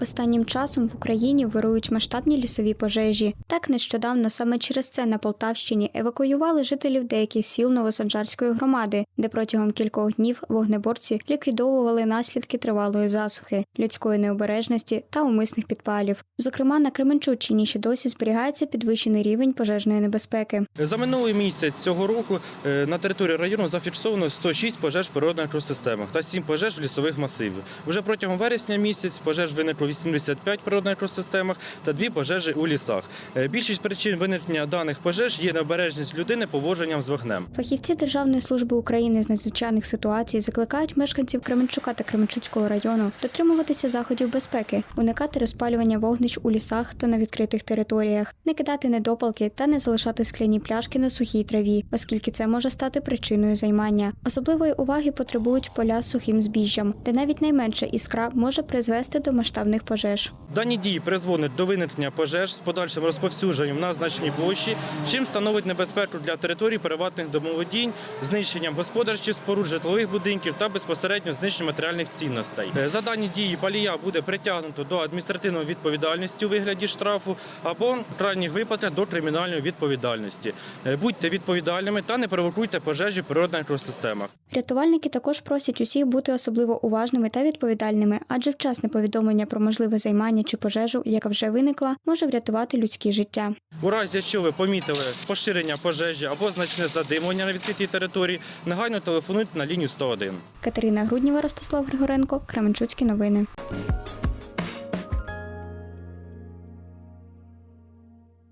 Останнім часом в Україні вирують масштабні лісові пожежі. Так нещодавно саме через це на Полтавщині евакуювали жителів деяких сіл Новосаджарської громади, де протягом кількох днів вогнеборці ліквідовували наслідки тривалої засухи, людської необережності та умисних підпалів. Зокрема, на Кременчуччині ще досі зберігається підвищений рівень пожежної небезпеки. За минулий місяць цього року е, на території району зафіксовано 106 пожеж в природних екосистемах та 7 пожеж в лісових масивах. Уже протягом вересня місяць пожеж виникло 85 в природних екосистемах та 2 пожежі у лісах. Е, Більшість причин виникнення даних пожеж є необережність людини поводженням з вогнем. Фахівці Державної служби України з надзвичайних ситуацій закликають мешканців Кременчука та Кременчуцького району дотримуватися заходів безпеки, уникати розпалювання вогнищ у лісах та на відкритих територіях, не кидати недопалки та не залишати скляні пляшки на сухій траві, оскільки це може стати причиною займання. Особливої уваги потребують поля з сухим збіжжям, де навіть найменша іскра може призвести до масштабних пожеж. Дані дії призводять до виникнення пожеж з подальшим розповсюдженням на значній площі, чим становить небезпеку для територій приватних домоводінь, знищенням господарчих споруд, житлових будинків та безпосередньо знищенням матеріальних цінностей. Е, За дані дії палія буде притягнуто до адміністративної відповідальності у вигляді штрафу або в крайніх випадках до кримінальної відповідальності. Е, Будьте відповідальними та не провокуйте пожежі в природних екосистемах. Рятувальники також просять усіх бути особливо уважними та відповідальними, адже вчасне повідомлення про можливе займання чи пожежу, яка вже виникла, може врятувати людські життя. У разі, якщо ви помітили поширення пожежі або значне задимлення на відкритій території, негайно телефонуйте на лінію 101. Катерина Грудніва, Ростислав Григоренко, Кременчуцькі новини.